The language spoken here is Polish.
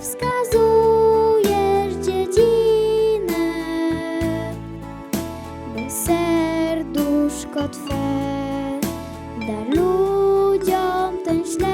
wskazujesz dziedzinę, bo serduszko Twe da ludziom ten ślad.